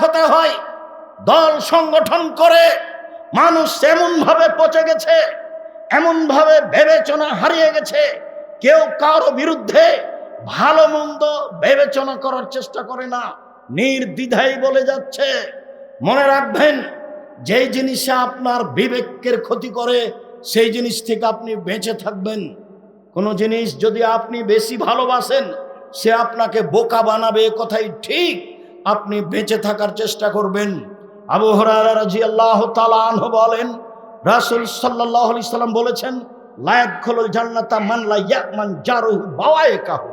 হতে হয়। দল সংগঠন করে, মানুষ এমনভাবে পচে গেছে, এমনভাবে বিবেচনা হারিয়ে গেছে, কেউ কারও বিরুদ্ধে ভালো মন্দ বিবেচনা করার চেষ্টা করে না নির্দ্বিধাই বলে যাচ্ছে। মনে রাখবেন, যেই জিনিসে আপনার বিবেকের ক্ষতি করে, সেই জিনিস থেকে আপনি বেঁচে থাকবেন। কোনো জিনিস যদি আপনি বেশি ভালোবাসেন, সে আপনাকে বোকা বানাবে কথাই ঠিক। আপনি বেঁচে থাকার চেষ্টা করবেন। আবু হরাজি আল্লাহ তালাহ বলেন, রাসুল সাল্লাহ আলি সাল্লাম বলেছেন লায়াক খোল জান্নাতা ইয়াকমান জারুহু বাওয়ায়ে কাহু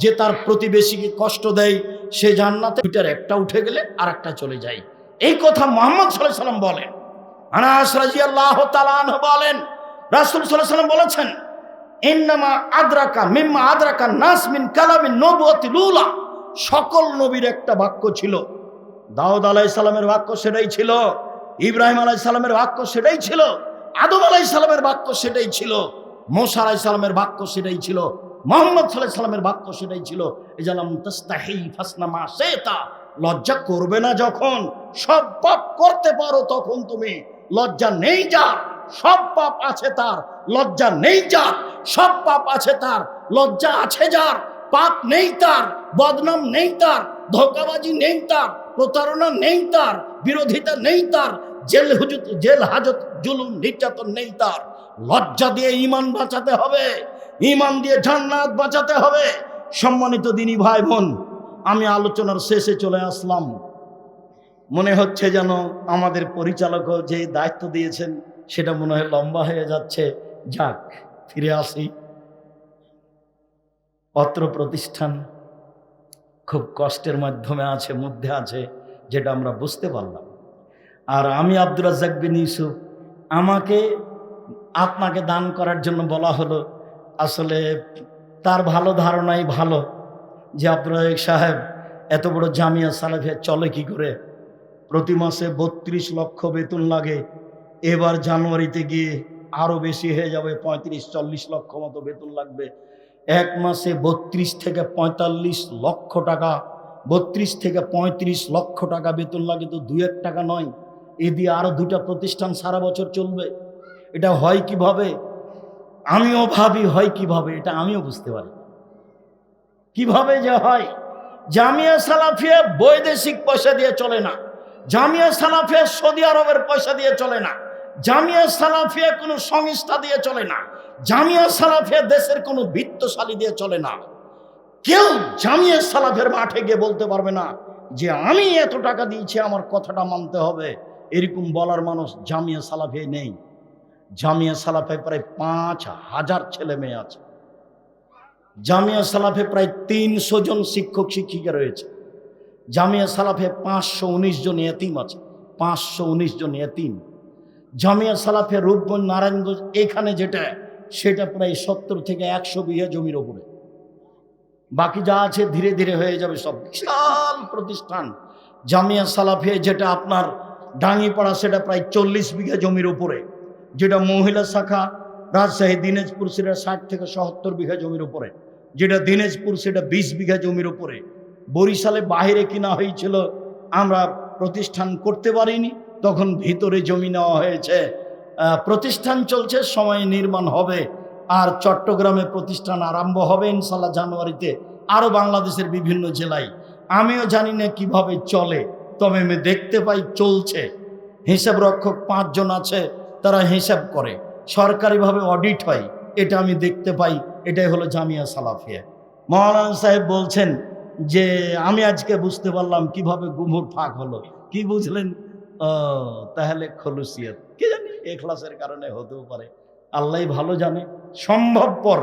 যে তার প্রতিবেশীকে কষ্ট দেয়, সে জান্নাতে দুইটার একটা উঠে গেলে আর একটা চলে যায়। এই কথা মোহাম্মদ সাল্লাহ সাল্লাম বলেন। আনাস রাজি আল্লাহ তালাহ বলেন, রাসুল সাল্লাহ সাল্লাম বলেছেন, ইন্নামা আদ্রাকা মিম্মা আদ্রাকা নাস মিন কালামিন নবুয়তি লুলা। সকল নবীর একটা বাক্য ছিল। দাউদ আলাই সালামের বাক্য সেটাই ছিল, ইব্রাহিম আলাই সালামের বাক্য সেটাই ছিল, আদম আলাই সালামের বাক্য সেটাই ছিল, মোসা আলাই সালামের বাক্য সেটাই ছিল, মোহাম্মদ সাল্লাহ বাক্য সেটাই ছিল। এই জালাম তাস্তাহি ফাসনামা সেতা লজ্জা করবে না যখন সব পাপ করতে পারো তখন তুমি। লজ্জা নেই যার, সব পাপ আছে তার। লজ্জা নেই যার, সব পাপ আছে তার। লজ্জা আছে যার পাপ নেই তার, বদনাম নেই তার, ধোকাবাজি নেই তার, প্রতারণা নেই তার, বিরোধিতা নেই তার, জেল হুজুত, জেল হাজত, জুলুম, নির্যাতন নেই তার। লজ্জা দিয়ে ইমান বাঁচাতে হবে ইমান দিয়ে জান্নাত বাঁচাতে হবে। সম্মানিত দিনী ভাই বোন আমি আলোচনার শেষে চলে আসলাম। মনে হচ্ছে যেন আমাদের পরিচালকও যে দায়িত্ব দিয়েছেন, সেটা মনে হয় লম্বা হয়ে যাচ্ছে। যাক, ফিরে আসি। অত্র প্রতিষ্ঠান খুব কষ্টের মাধ্যমে আছে, মধ্যে আছে, যেটা আমরা বুঝতে পারলাম। আর আমি আব্দুর রাজ্জাক বিন ইউসুফ, আমাকে, আপনাকে দান করার জন্য বলা হলো, আসলে তার ভালো ধারণাই ভালো যে রাজ্জাক সাহেব এত বড় জামিয়া সালাফিয়া চলে কি করে? প্রতি মাসে বত্রিশ লক্ষ বেতন লাগে, এবার জানুয়ারিতে গিয়ে আরও বেশি হয়ে যাবে, পঁয়ত্রিশ, চল্লিশ লক্ষ মতো বেতন লাগবে। এক মাসে বত্রিশ থেকে পঁয়তাল্লিশ লক্ষ টাকা, বত্রিশ থেকে পঁয়ত্রিশ লক্ষ টাকা বেতন লাগে তো দু এক টাকা নয়। এ দিয়ে আরও দুটা প্রতিষ্ঠান সারা বছর চলবে। এটা হয় কীভাবে? আমিও ভাবি হয় কীভাবে, এটা আমিও বুঝতে পারি। কীভাবে যে হয়? জামিয়া সালাফিয়া বৈদেশিক পয়সা দিয়ে চলে না। জামিয়া সালাফিয়া সৌদি আরবের পয়সা দিয়ে চলে না। জামিয়া সালাফিয়া কোনো সংস্থা দিয়ে চলে না। জামিয়া সালাফিয়া দেশের কোনো বৃত্তশালী দিয়ে চলে না। কেউ জামিয়া সালাফের মাঠে গিয়ে বলতে পারবে না যে আমি এত টাকা দিয়েছি, আমার কথাটা মানতে হবে। এরকম বলার মানুষ জামিয়া সালাফে নেই। জামিয়া সালাফে প্রায় পাঁচ হাজার ছেলে মেয়ে আছে। জামিয়া সালাফে প্রায় তিনশো জন শিক্ষক, শিক্ষিকা রয়েছে। জামিয়া সালাফে পাঁচশো উনিশ জন এতিম আছে। পাঁচশো উনিশ জন এতিম। জামিয়া সালাফে রূপগঞ্জ, নারায়ণগঞ্জ, এখানে যেটা সেটা প্রায় সত্তর থেকে একশো বিঘা জমির ওপরে। বাকি যা আছে ধীরে ধীরে হয়ে যাবে সব। বিশাল প্রতিষ্ঠান। জামিয়া সালাফে যেটা আপনার ডাঙ্গিপাড়া, সেটা প্রায় চল্লিশ বিঘা জমির উপরে যেটা মহিলা শাখা, রাজশাহী, দিনাজপুর, সেটা ষাট থেকে সত্তর বিঘা জমির উপরে যেটা দিনাজপুর, সেটা বিশ বিঘা জমির উপরে বরিশালে বাহিরে কিনা হয়েছিল, আমরা প্রতিষ্ঠান করতে পারিনি। তখন ভিতরে জমি নেওয়া হয়েছে। প্রতিষ্ঠান চলছে, সময় নির্মাণ হবে, আর চট্টগ্রামে প্রতিষ্ঠান আরম্ভ হবে ইনশাল্লাহ জানুয়ারিতে আরও বাংলাদেশের বিভিন্ন জেলায়। আমিও জানি না কীভাবে চলে, তবে আমি দেখতে পাই চলছে। হিসাব রক্ষক পাঁচজন আছে, তারা হিসাব করে। সরকারিভাবে অডিট হয়, এটা আমি দেখতে পাই, এটাই হলো জামিয়া সালাফিয়া। মহারানা সাহেব বলছেন যে, আমি আজকে বুঝতে পারলাম কীভাবে গুমুর ফাঁক হলো। কি বুঝলেন? তাহলে খলুসিয়ত। কি এখলাসের কারণে হতেও পারে। আল্লাহ ভালো জানে। সম্ভবপর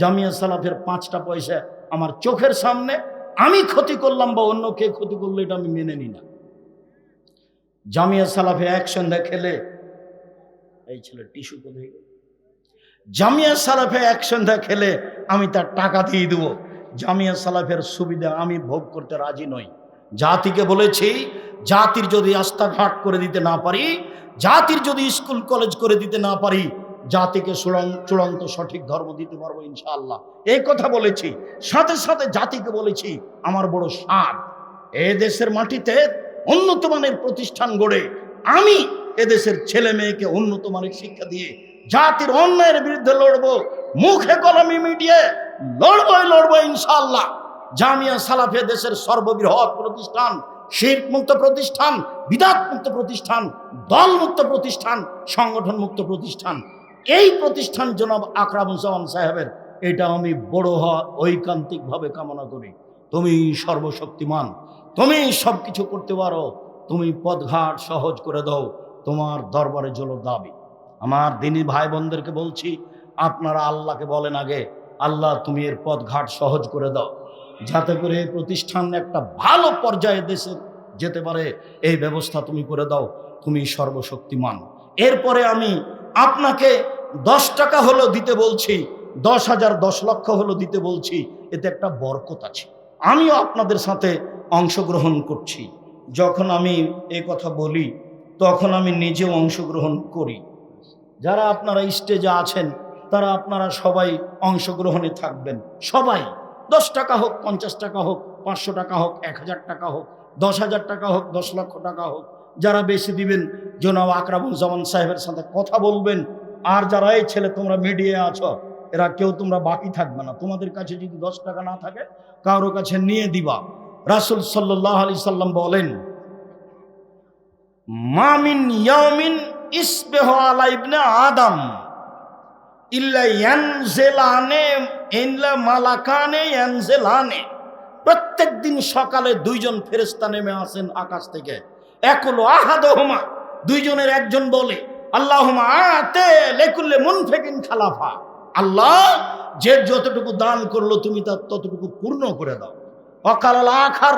জামিয়া সালাফের পাঁচটা পয়সা আমার চোখের সামনে, আমি ক্ষতি করলাম বা অন্য কে ক্ষতি করল, এটা আমি মেনে নিই না। জামিয়া সালাফে এক সন্ধ্যা খেলে, এই ছেলে টিস্যু কোথায়? জামিয়া সালাফে এক সন্ধ্যা খেলে আমি তার টাকা দিয়ে দেবো। জামিয়া সালাফের সুবিধা আমি ভোগ করতে রাজি নই। জাতিকে বলেছি জাতির যদি রাস্তাঘাট করে দিতে না পারি, জাতির যদি স্কুল, কলেজ করে দিতে না পারি, জাতিকে চূড়ান- চূড়ান্ত সঠিক ধর্ম দিতে পারব ইনশাআল্লাহ। এই কথা বলেছি। সাথে সাথে জাতিকে বলেছি, আমার বড় সাদ এ দেশের মাটিতে উন্নত মানের প্রতিষ্ঠান গড়ে আমি এদেশের ছেলে মেয়েকে উন্নত মানের শিক্ষা দিয়ে জাতির অন্যায়ের বিরুদ্ধে লড়বো, মুখে কলমি মিডিয়ে লড়বই লড়বো ইনশাল্লাহ জামিয়া সালাফে দেশের সর্ববৃহৎ প্রতিষ্ঠান শিল্প মুক্ত প্রতিষ্ঠান বিদাত মুক্ত প্রতিষ্ঠান দল মুক্ত প্রতিষ্ঠান সংগঠন মুক্ত প্রতিষ্ঠান। এই প্রতিষ্ঠান জনাব আকরামুজ্জামান সাহেবের, এটা আমি বড় হওয়া ঐকান্তিকভাবে কামনা করি। তুমি সর্বশক্তিমান, তুমি সব কিছু করতে পারো, তুমি পদঘাট সহজ করে দাও, তোমার দরবারে জল দাবি। আমার দিনী ভাই বোনদেরকে বলছি, আপনারা আল্লাহকে বলেন আগে, আল্লাহ তুমি এর পদঘাট সহজ করে দাও। যাতে করে এই প্রতিষ্ঠান একটা ভালো পর্যায়ে দেশে যেতে পারে, এই ব্যবস্থা তুমি করে দাও, তুমি সর্বশক্তিমান। এরপরে আমি আপনাকে দশ টাকা হলো দিতে বলছি, দশ হাজার দশ লক্ষ হলো দিতে বলছি, এতে একটা বরকত আছে। আমিও আপনাদের সাথে অংশগ্রহণ করছি। যখন আমি এ কথা বলি, তখন আমি নিজেও অংশগ্রহণ করি। যারা আপনারা স্টেজে আছেন, তারা আপনারা সবাই অংশগ্রহণে থাকবেন, সবাই। দশ টাকা হোক, পঞ্চাশ টাকা হোক, পাঁচশো টাকা হোক, এক হাজার টাকা হোক, দশ হাজার টাকা হোক, দশ লক্ষ টাকা হোক, যারা বেশি দিবেন, জনাব আকরামুজ্জামান সাহেবের সাথে কথা বলবেন, আর যারা এই ছেলে তোমরা মিডিয়ায় আছো, এরা কেউ তোমরা বাকি থাকবে না। তোমাদের কাছে যদি দশ টাকা না থাকে, কারও কাছে নিয়ে দিবা। রাসুল সাল্লাহ আলি সাল্লাম বলেন, মামিন ইয়ামিন ইসবেহ আলা ইবনে আদম। ইল্লা ইয়ানজেলানে, ইল্লা মালাকানে ইয়ানজেলানে। প্রত্যেক দিন সকালে দুইজন ফেরেস্তা নেমে আসেন আকাশ থেকে। এক হলো আহাদহমা, দুইজনের একজন বলে আল্লাহমা আতে লেকুল্লে মুনফেকিন খালাফা। আল্লাহ, যে যতটুকু দান করল তুমি তার ততটুকু পূর্ণ করে দাও। অকাল আখার,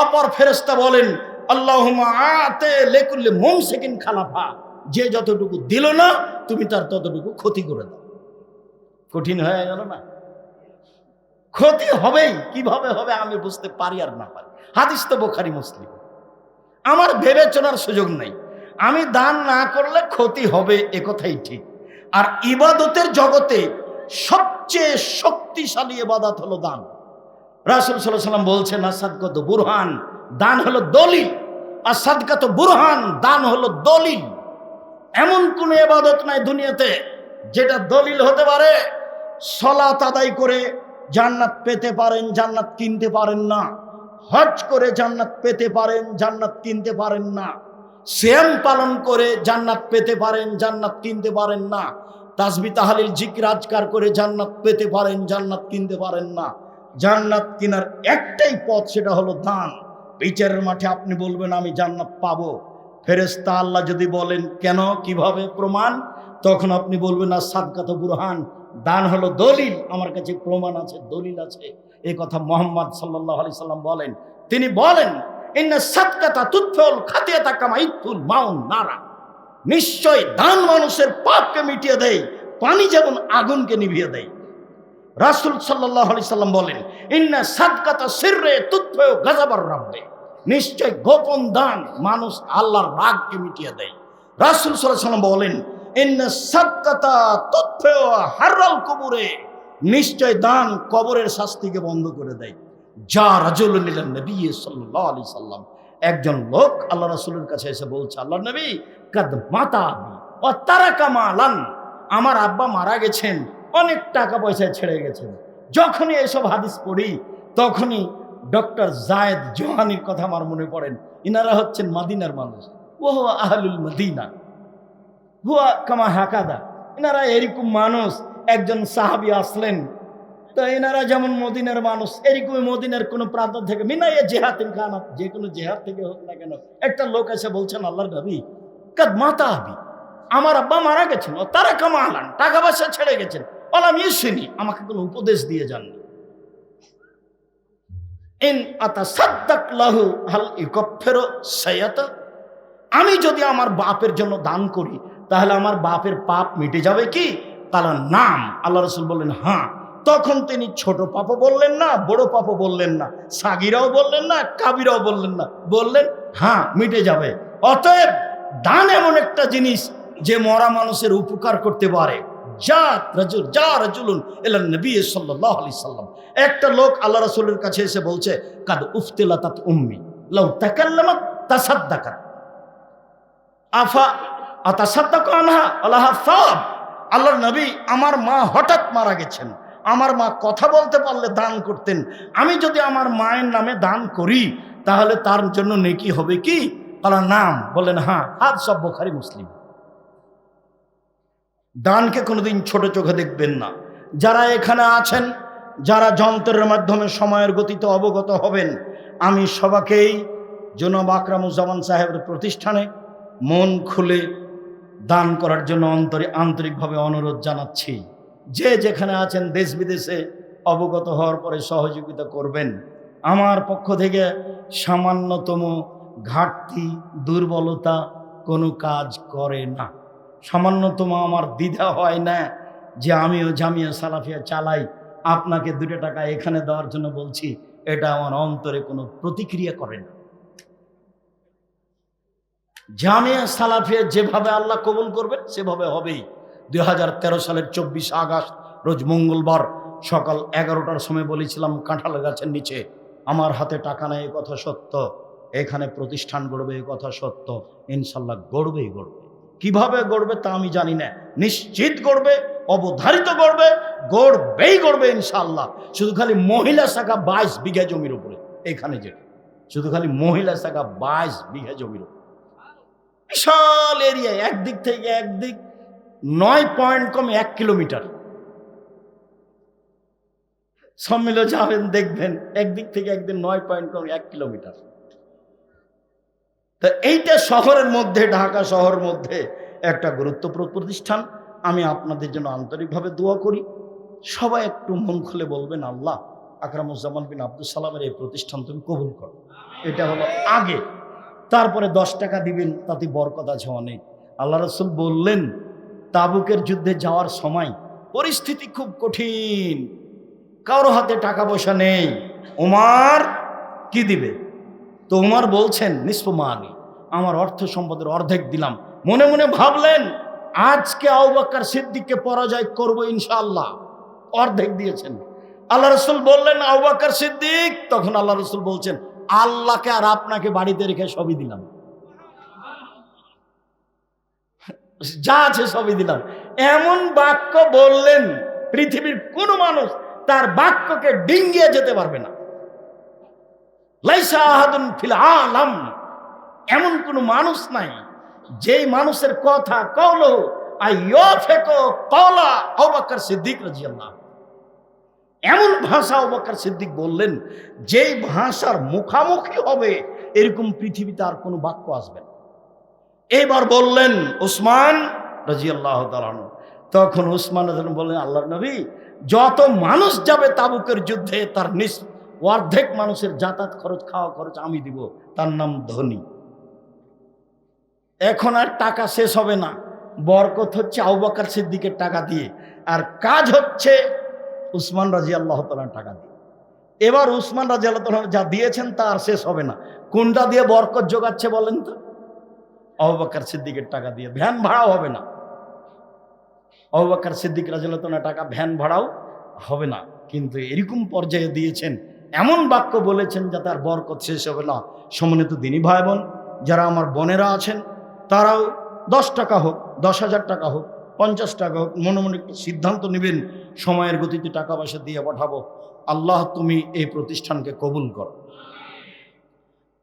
অপর ফেরেস্তা বলেন আল্লাহমা আতে লেকুল্লে মুমসেকিন খালাফা। যে যতটুকু দিল না, তুমি তার ততটুকু ক্ষতি করে দাও। কঠিন হয়ে গেল না। ক্ষতি হবেই, কীভাবে হবে আমি বুঝতে পারি আর না পারি। হাদিস তো বোখারি, মুসলিম। আমার বিবেচনার সুযোগ নেই। আমি দান না করলে ক্ষতি হবে একথাই ঠিক। আর ইবাদতের জগতে সবচেয়ে শক্তিশালী ইবাদত হলো দান। রাসুল সাল্লাহ সাল্লাম বলছেন আসাদগত বুরহান, দান হলো দলিল। আর সাদকাত বুরহান, দান হলো দলিল। এমন কোন এবাদত নাই দুনিয়াতে যেটা দলিল হতে পারে। সলাত আদায় করে জান্নাত পেতে পারেন, জান্নাত কিনতে পারেন না। হজ করে জান্নাত পেতে পারেন, জান্নাত কিনতে পারেন না। শ্যাম পালন করে জান্নাত পেতে পারেন, জান্নাত কিনতে পারেন না। তাসবি তাহালিল জিকির আজকার করে জান্নাত পেতে পারেন, জান্নাত কিনতে পারেন না। জান্নাত কেনার একটাই পথ সেটা হলো দান। বিচারের মাঠে আপনি বলবেন, আমি জান্নাত পাবো। ফেরেস্তা আল্লাহ যদি বলেন, কেন? কীভাবে? প্রমাণ তখন আপনি বলবেন, আর সাদকাত বুরহান। দান হলো দলিল। আমার কাছে প্রমাণ আছে, দলিল আছে। এই কথা মোহাম্মদ সাল্লাহ আলি সাল্লাম বলেন। তিনি বলেন নিশ্চয় দান মানুষের পাপকে মিটিয়ে দেয়, পানি যেমন আগুনকে নিভিয়ে দেয়। রাসুল সাল্লাহ আলি সাল্লাম বলেন, ইন্না সাদকাতা সিররে তুৎফেও গাজাবার রাব্বে। নিশ্চয় গোপন দান মানুষ আল্লাহর রাগকে মিটিয়ে দেয়। রাসুল সাল্লাহ সাল্লাম বলেন নিশ্চয় দান কবরের শাস্তিকে বন্ধ করে দেয়। যা রাজুল নবী সাল্লাহ আলি সাল্লাম। একজন লোক আল্লাহ রাসুলের কাছে এসে বলছে আল্লাহ নবী, কাদ মাতা ও তারা কামালান আমার আব্বা মারা গেছেন, অনেক টাকা পয়সায় ছেড়ে গেছেন। যখনই এসব হাদিস পড়ি, তখনই ডক্টর জায়েদ জোহানির কথা আমার মনে পড়েন ইনারা হচ্ছেন মাদিনার মানুষ। ও আহলুল মদিনা। হুয়া কামা হাকাদা। এনারা এরকম মানুষ, একজন সাহাবি আসলেন। তো এনারা যেমন মদিনার মানুষ, এরকম মদিনার কোনো প্রান্ত থেকে মিনাইয়া জেহাতিন খান যে কোনো জেহাদ থেকে হোক না কেন, একটা লোক এসে বলছেন, আল্লাহর নবী, কাদ মাতা হবি আমার আব্বা মারা গেছেন, ও তারা কামা আলান, টাকা পয়সা ছেড়ে গেছেন। বললাম ইসুনি আমাকে কোনো উপদেশ দিয়ে যাননি ইন আতা সাদ্দাক লাহু হাল ইকফেরো সায়াত আমি যদি আমার বাপের জন্য দান করি তাহলে আমার বাপের পাপ মিটে যাবে কি? তাহলে নাম। আল্লাহ রসুল বললেন হ্যাঁ। তখন তিনি ছোট পাপও বললেন না, বড় পাপও বললেন না, সাগিরাও বললেন না, কাবিরাও বললেন না। বললেন হ্যাঁ মিটে যাবে। অতএব দান এমন একটা জিনিস যে মরা মানুষের উপকার করতে পারে। যা আলি সাল্লাম। একটা লোক আল্লাহ রাসুলের কাছে এসে বলছে, কাদ উফতেলা তাত উম্মি, লাউ তাকাল্লামাত তাসাদ্দাকা আফা আল্লাহ আল্লাহর নবী আমার মা হঠাৎ মারা গেছেন। আমার মা কথা বলতে পারলে দান করতেন। আমি যদি আমার মায়ের নামে দান করি, তাহলে তার জন্য নেকি হবে কি? তারা নাম বলেন হ্যাঁ হাত সব বোখারি মুসলিম। দানকে কোনোদিন ছোট চোখে দেখবেন না। যারা এখানে আছেন, যারা যন্ত্রের মাধ্যমে সময়ের গতিতে অবগত হবেন, আমি সবাকেই জনাব আকরামুজ্জামান সাহেবের প্রতিষ্ঠানে মন খুলে দান করার জন্য অন্তরে আন্তরিকভাবে অনুরোধ জানাচ্ছি। যে যেখানে আছেন দেশ বিদেশে অবগত হওয়ার পরে সহযোগিতা করবেন। আমার পক্ষ থেকে সামান্যতম ঘাটতি, দুর্বলতা কোনো কাজ করে না। সামান্যতম আমার দ্বিধা হয় না যে আমিও জামিয়া সালাফিয়া চালাই, আপনাকে দুটো টাকা এখানে দেওয়ার জন্য বলছি, এটা আমার অন্তরে কোনো প্রতিক্রিয়া করে না। জামিয়া সালাফিয়া যেভাবে আল্লাহ কবুল করবেন, সেভাবে হবেই। দুই হাজার তেরো সালের চব্বিশ আগস্ট, রোজ মঙ্গলবার সকাল এগারোটার সময় বলেছিলাম, কাঁঠাল গাছের নিচে আমার হাতে টাকা নেই কথা সত্য। এখানে প্রতিষ্ঠান গড়বে, এ কথা সত্য। ইনশাল্লাহ গড়বেই গড়বে। কীভাবে গড়বে তা আমি জানি না। নিশ্চিত গড়বে, অবধারিত গড়বে, গড়বেই গড়বে ইনশাল্লাহ। শুধু খালি মহিলা শাখা বাইশ বিঘা জমির উপরে, এখানে যে শুধু খালি মহিলা শাখা বাইশ বিঘা জমির উপরে। বিশাল এরিয়া, একদিক থেকে একদিক, নয় পয়েন্ট কম এক কিলোমিটার। সব মিলে যাবেন, দেখবেন, একদিক থেকে একদিন নয় পয়েন্ট কম এক কিলোমিটার। তা এইটা শহরের মধ্যে, ঢাকা শহর মধ্যে একটা গুরুত্বপূর্ণ প্রতিষ্ঠান। আমি আপনাদের জন্য আন্তরিকভাবে দোয়া করি। সবাই একটু মন খুলে বলবেন, আল্লাহ আকরামুজ্জামান বিন আব্দুল সালামের এই প্রতিষ্ঠান তুমি কবুল করো। এটা হলো আগে। তারপরে দশ টাকা দিবেন, তাতে বরকত আছে অনেক। আল্লাহ রসুল বললেন, তাবুকের যুদ্ধে যাওয়ার সময় পরিস্থিতি খুব কঠিন। কারও হাতে টাকা পয়সা নেই। ওমার কি দিবে? তো উমার বলছেন নিষ্পমানি আমার অর্থ সম্পদের অর্ধেক দিলাম। মনে মনে ভাবলেন, আজকে আউবাক্কার সিদ্দিককে পরাজয় করব ইনশাআল্লাহ। অর্ধেক দিয়েছেন। আল্লাহ রসুল বললেন আউবাক্কার সিদ্দিক? তখন আল্লাহ রসুল বলছেন আল্লাহকে আর আপনাকে বাড়িতে রেখে সবই দিলাম। যা আছে সবই দিলাম। এমন বাক্য বললেন পৃথিবীর কোনো মানুষ তার বাক্যকে ডিঙ্গিয়ে যেতে পারবে না। আলাম। এমন কোনো মানুষ নাই যেই মানুষের কথা কল আইয়ফেকো কলা অবাক্কার সিদ্দিক রাজিয়াল্লাহ এমন ভাষা অবাক্কার সিদ্দিক বললেন, যেই ভাষার মুখামুখি হবে, এরকম পৃথিবীতে আর কোনো বাক্য আসবে না। এবার বললেন, উসমান রাজিয়াল্লাহ তালান তখন রাজিয়াল্লাহু বললেন আল্লাহ নবী, যত মানুষ যাবে তাবুকের যুদ্ধে, তার নিস অর্ধেক মানুষের যাতায়াত খরচ, খাওয়া খরচ আমি দিব, তার নাম ধনী। এখন আর টাকা শেষ হবে না। বরকত হচ্ছে আউবাকার সিদ্দিকের টাকা দিয়ে। আর কাজ হচ্ছে উসমান রাজি আল্লাহ তালার টাকা দিয়ে। এবার উসমান রাজি আল্লাহ যা দিয়েছেন তা আর শেষ হবে না। কোনটা দিয়ে বরকত যোগাচ্ছে বলেন তো? আউবাকার সিদ্দিকের টাকা দিয়ে। ভ্যান ভাড়াও হবে না। আউবাকার সিদ্দিক রাজিয়াল্লাহ তালার টাকা ভ্যান ভাড়াও হবে না। কিন্তু এরকম পর্যায়ে দিয়েছেন, এমন বাক্য বলেছেন যা তার বরকত শেষ হবে না। সমন্বিত দিনী ভাই বোন, যারা আমার বোনেরা আছেন, তারাও দশ টাকা হোক, দশ হাজার টাকা হোক পঞ্চাশ টাকা হোক, মনে মনে সিদ্ধান্ত নেবেন, সময়ের গতিতে টাকা পয়সা দিয়ে পাঠাবো। আল্লাহ, তুমি এই প্রতিষ্ঠানকে কবুল করো।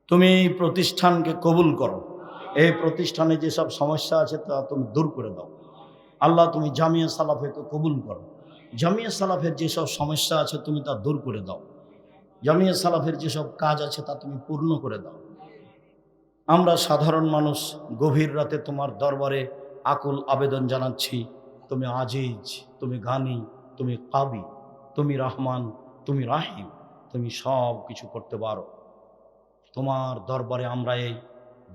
তুমি এই প্রতিষ্ঠানকে কবুল করো। এই প্রতিষ্ঠানে যেসব সমস্যা আছে, তা তুমি দূর করে দাও। আল্লাহ, তুমি জামিয়া সালাফেকে কবুল করো। জামিয়া সালাফের যেসব সমস্যা আছে, তুমি তা দূর করে দাও। জামিয়া সালাফের যেসব কাজ আছে, তা তুমি পূর্ণ করে দাও। আমরা সাধারণ মানুষ গভীর রাতে তোমার দরবারে আকুল আবেদন জানাচ্ছি, তুমি আজিজ, তুমি গানি, তুমি কাবি, তুমি রহমান, তুমি রাহিম, তুমি সব কিছু করতে পারো। তোমার দরবারে আমরা এই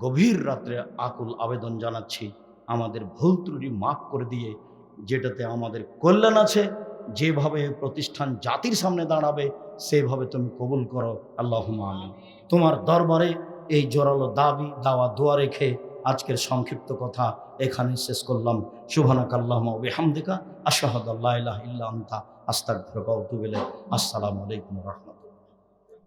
গভীর রাত্রে আকুল আবেদন জানাচ্ছি, আমাদের ভুল ত্রুটি মাফ করে দিয়ে, যেটাতে আমাদের কল্যাণ আছে, যেভাবে প্রতিষ্ঠান জাতির সামনে দাঁড়াবে, সেভাবে তুমি কবুল করো। আল্লাহ তোমার দরবারে এই জোরালো দাবি, দাওয়া, দোয়া রেখে আজকের সংক্ষিপ্ত কথা এখানে শেষ করলাম। শুভানাক আশাহদাল্লাহ ইল্লা আন্তা আস্তাক আসসালামু আলাইকুম রহমত